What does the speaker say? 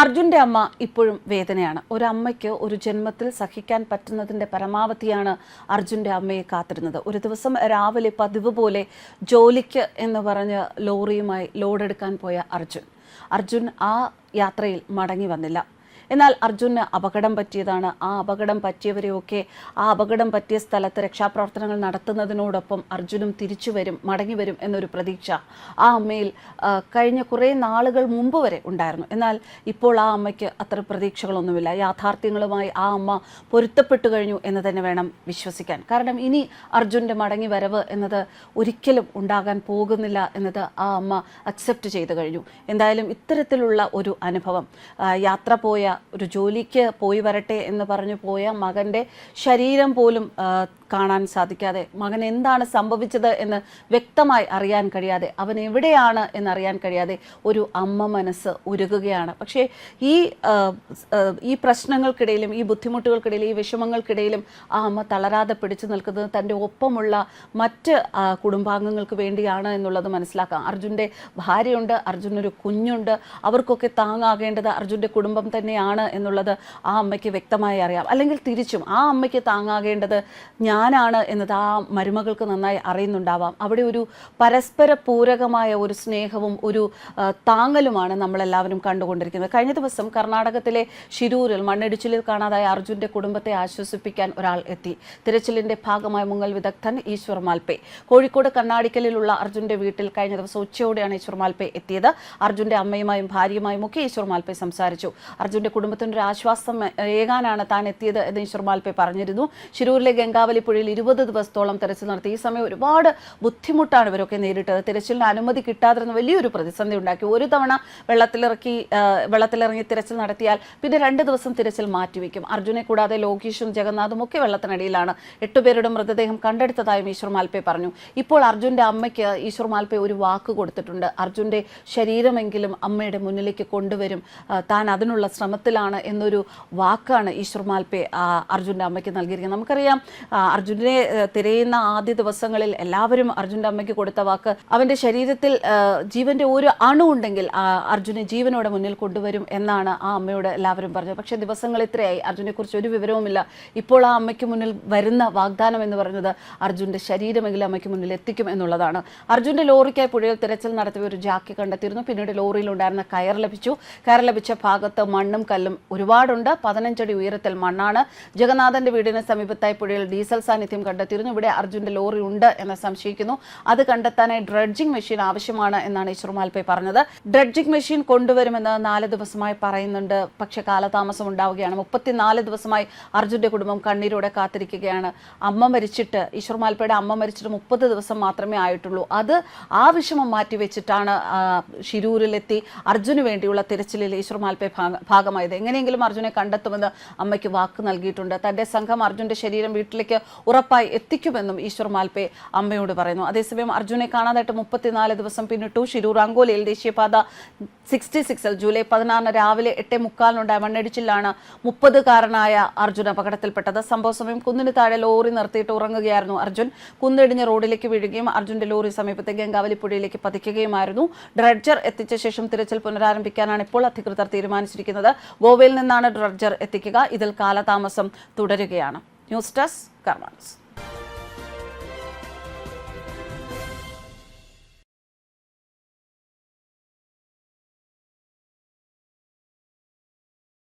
അർജുന്റെ അമ്മ ഇപ്പോഴും വേദനയാണ്. ഒരമ്മയ്ക്ക് ഒരു ജന്മത്തിൽ സഹിക്കാൻ പറ്റുന്നതിന്റെ പരമാവധിയാണ് അർജുന്റെ അമ്മയെ കാത്തിരുന്നത്. ഒരു ദിവസം രാവിലെ പതിവ് പോലെ ജോലിക്ക് എന്ന് പറഞ്ഞ് ലോറിയുമായി ലോഡെടുക്കാൻ പോയ അർജുൻ. അർജുൻ ആ യാത്രയിൽ മടങ്ങി വന്നില്ല. എന്നാൽ അർജുന് അപകടം പറ്റിയതാണ്. ആ അപകടം പറ്റിയവരെയൊക്കെ ആ അപകടം പറ്റിയ സ്ഥലത്ത് രക്ഷാപ്രവർത്തനങ്ങൾ നടത്തുന്നതിനോടൊപ്പം അർജുനും തിരിച്ചു വരും മടങ്ങി വരും എന്നൊരു പ്രതീക്ഷ ആ അമ്മയിൽ കഴിഞ്ഞ കുറേ നാളുകൾ മുമ്പ് വരെ ഉണ്ടായിരുന്നു. എന്നാൽ ഇപ്പോൾ ആ അമ്മയ്ക്ക് അത്ര പ്രതീക്ഷകളൊന്നുമില്ല. യാഥാർത്ഥ്യങ്ങളുമായി ആ അമ്മ പൊരുത്തപ്പെട്ടു കഴിഞ്ഞു എന്ന് തന്നെ വേണം വിശ്വസിക്കാൻ. കാരണം ഇനി അർജുന്റെ മടങ്ങി വരവ് എന്നത് ഒരിക്കലും ഉണ്ടാകാൻ പോകുന്നില്ല എന്നത് ആ അമ്മ അക്സെപ്റ്റ് ചെയ്തു കഴിഞ്ഞു. എന്തായാലും ഇത്തരത്തിലുള്ള ഒരു അനുഭവം യാത്ര പോയ ഒരു ജോലിക്ക് പോയി വരട്ടെ എന്ന് പറഞ്ഞു പോയ മകന്റെ ശരീരം പോലും കാണാൻ സാധിക്കാതെ മകൻ എന്താണ് സംഭവിച്ചത് എന്ന് വ്യക്തമായി അറിയാൻ കഴിയാതെ അവൻ എവിടെയാണ് എന്നറിയാൻ കഴിയാതെ ഒരു അമ്മ മനസ്സ് ഉരുകുകയാണ്. പക്ഷേ ഈ ഈ പ്രശ്നങ്ങൾക്കിടയിലും ഈ ബുദ്ധിമുട്ടുകൾക്കിടയിലും ഈ വിഷമങ്ങൾക്കിടയിലും ആ അമ്മ തളരാതെ പിടിച്ചു നിൽക്കുന്നത് തന്റെ ഒപ്പമുള്ള മറ്റ് കുടുംബാംഗങ്ങൾക്ക് വേണ്ടിയാണ് എന്നുള്ളത് മനസ്സിലാക്കാം. അർജുന്റെ ഭാര്യയുണ്ട് അർജുനൊരു കുഞ്ഞുണ്ട് അവർക്കൊക്കെ താങ്ങാകേണ്ടത് അർജുന്റെ കുടുംബം തന്നെയാണ് എന്നുള്ളത് ആ അമ്മയ്ക്ക് വ്യക്തമായി അറിയാം. അല്ലെങ്കിൽ തിരിച്ചും ആ അമ്മയ്ക്ക് താങ്ങാകേണ്ടത് ഞാനാണ് എന്നത് ആ മരുമകൾക്ക് നന്നായി അറിയുന്നുണ്ടാവാം. അവിടെ ഒരു പരസ്പര പൂരകമായ ഒരു സ്നേഹവും ഒരു താങ്ങലുമാണ് നമ്മളെല്ലാവരും കണ്ടുകൊണ്ടിരിക്കുന്നത്. കഴിഞ്ഞ ദിവസം കർണാടകത്തിലെ ശിരൂരിൽ മണ്ണിടിച്ചിലിൽ കാണാതായ അർജുന്റെ കുടുംബത്തെ ആശ്വസിപ്പിക്കാൻ ഒരാൾ എത്തി. തിരച്ചിലിന്റെ ഭാഗമായ മുങ്ങൽ വിദഗ്ധൻ ഈശ്വർ മാൽപേ. കോഴിക്കോട് കണ്ണാടിക്കലിലുള്ള അർജുന്റെ വീട്ടിൽ കഴിഞ്ഞ ദിവസം ഉച്ചയോടെയാണ് ഈശ്വർ മാൽപേ എത്തിയത്. അർജുന്റെ അമ്മയുമായും ഭാര്യയുമായും ഒക്കെ ഈശ്വർ മാൽപേ സംസാരിച്ചു. അർജുന്റെ കുടുംബത്തിന് ഒരു ആശ്വാസം ഏകാനാണ് താൻ എത്തിയത് എന്ന് ഈശ്വർ മാൽപേ പറഞ്ഞിരുന്നു. ശിരൂരിലെ ഗംഗാവലി പുഴയിൽ ഇരുപത് ദിവസത്തോളം തെരച്ചിൽ നടത്തി. ഈ സമയം ഒരുപാട് ബുദ്ധിമുട്ടാണ് ഇവരൊക്കെ നേരിട്ടത്. തിരച്ചിലിന് അനുമതി കിട്ടാതിരുന്ന വലിയൊരു പ്രതിസന്ധി ഉണ്ടാക്കി. ഒരു തവണ വെള്ളത്തിലിറക്കി വെള്ളത്തിലിറങ്ങി തിരച്ചിൽ നടത്തിയാൽ പിന്നെ രണ്ട് ദിവസം തിരച്ചിൽ മാറ്റിവെക്കും. അർജുനെ കൂടാതെ ലോകീഷും ജഗന്നാഥും ഒക്കെ വെള്ളത്തിനടിയിലാണ്. എട്ടുപേരുടെ മൃതദേഹം കണ്ടെടുത്തതായും ഈശ്വർ മാൽപ്പെ പറഞ്ഞു. ഇപ്പോൾ അർജുന്റെ അമ്മയ്ക്ക് ഈശ്വർ മാൽപ്പെ ഒരു വാക്ക് കൊടുത്തിട്ടുണ്ട്. അർജുന്റെ ശരീരമെങ്കിലും അമ്മയുടെ മുന്നിലേക്ക് കൊണ്ടുവരും. താൻ അതിനുള്ള ശ്രമത്തിലാണ് എന്നൊരു വാക്കാണ് ഈശ്വർ മാൽപ്പെ അർജുന്റെ അമ്മയ്ക്ക് നൽകിയിരിക്കുന്നത്. നമുക്കറിയാം അർജുനെ തിരയുന്ന ആദ്യ ദിവസങ്ങളിൽ എല്ലാവരും അർജുന്റെ അമ്മയ്ക്ക് കൊടുത്ത വാക്ക് അവന്റെ ശരീരത്തിൽ ജീവന്റെ ഒരു അണു ഉണ്ടെങ്കിൽ അർജുനെ ജീവനോടെ മുന്നിൽ കൊണ്ടുവരും എന്നാണ് ആ അമ്മയോട് എല്ലാവരും പറഞ്ഞത്. പക്ഷെ ദിവസങ്ങൾ ഇത്രയായി അർജുനെ കുറിച്ച് ഒരു വിവരവുമില്ല. ഇപ്പോൾ ആ അമ്മയ്ക്ക് മുന്നിൽ വരുന്ന വാഗ്ദാനം എന്ന് പറയുന്നത് അർജുന്റെ ശരീരമെങ്കിലും അമ്മയ്ക്ക് മുന്നിൽ എത്തിക്കും എന്നുള്ളതാണ്. അർജുന്റെ ലോറിക്കായി പുഴയിൽ തിരച്ചിൽ നടത്തിയ ഒരു ജാക്കി കണ്ടെത്തിയിരുന്നു. പിന്നീട് ലോറിയിൽ ഉണ്ടായിരുന്ന കയർ ലഭിച്ചു. കയർ ലഭിച്ച ഭാഗത്ത് മണ്ണും കല്ലും ഒരുപാടുണ്ട്. പതിനഞ്ചടി ഉയരത്തിൽ മണ്ണാണ്. ജഗന്നാഥന്റെ വീടിന് സമീപത്തായി പുഴയിൽ ഡീസൽ സാന്നിധ്യം കണ്ടെത്തിയിരുന്നു. ഇവിടെ അർജുന്റെ ലോറി ഉണ്ട് എന്ന് സംശയിക്കുന്നു. അത് കണ്ടെത്താനായി ഡ്രഡ്ജിംഗ് മെഷീൻ ആവശ്യമാണ് എന്നാണ് ഈശ്വർ മാൽപേ പറഞ്ഞത്. ഡ്രഡ്ജിംഗ് മെഷീൻ കൊണ്ടുവരുമെന്ന് നാല് ദിവസമായി പറയുന്നുണ്ട്. പക്ഷെ കാലതാമസം ഉണ്ടാവുകയാണ്. മുപ്പത്തിനാല് ദിവസമായി അർജുന്റെ കുടുംബം കണ്ണീരോടെ കാത്തിരിക്കുകയാണ്. അമ്മ മരിച്ചിട്ട് ഈശ്വർ മാൽപ്പയുടെ അമ്മ മരിച്ചിട്ട് മുപ്പത് ദിവസം മാത്രമേ ആയിട്ടുള്ളൂ. അത് ആ വിഷമം മാറ്റിവെച്ചിട്ടാണ് ഷിരൂരിലെത്തി അർജുന് വേണ്ടിയുള്ള തിരച്ചിലിൽ ഈശ്വർ മാൽപ്പെ ഭാഗ- ഭാഗമായത്. എങ്ങനെയെങ്കിലും അർജുനെ കണ്ടെത്തുമെന്ന് അമ്മയ്ക്ക് വാക്ക് നൽകിയിട്ടുണ്ട്. തന്റെ സംഘം അർജുന്റെ ശരീരം വീട്ടിലേക്ക് ഉറപ്പായി എത്തിക്കുമെന്നും ഈശ്വർ മാൽപെ അമ്മയോട് പറയുന്നു. അതേസമയം അർജുനെ കാണാതായിട്ട് മുപ്പത്തിനാല് ദിവസം പിന്നിട്ടു. ഷിരൂർ അങ്കോലയിൽ ദേശീയപാത സിക്സ്റ്റി സിക്സിൽ ജൂലൈ പതിനാറിന് രാവിലെ എട്ട് മുക്കാലിനുണ്ടായ മണ്ണിടിച്ചിലാണ് മുപ്പതുകാരനായ അർജുൻ അപകടത്തിൽപ്പെട്ടത്. സംഭവ സമയം കുന്നിന് താഴെ ലോറി നിർത്തിയിട്ട് ഉറങ്ങുകയായിരുന്നു അർജുൻ. കുന്നിടിഞ്ഞ് റോഡിലേക്ക് വീഴുകയും അർജുന്റെ ലോറി സമീപത്തെ ഗംഗാവലി പുഴയിലേക്ക് പതിക്കുകയുമായിരുന്നു. ഡ്രഡ്ജർ എത്തിച്ച ശേഷം തിരച്ചിൽ പുനരാരംഭിക്കാനാണ് ഇപ്പോൾ അധികൃതർ തീരുമാനിച്ചിരിക്കുന്നത്. ഗോവയിൽ നിന്നാണ് ഡ്രഡ്ജർ എത്തിക്കുക. ഇതിൽ കാലതാമസം തുടരുകയാണ്. News desk കർമാൻസ്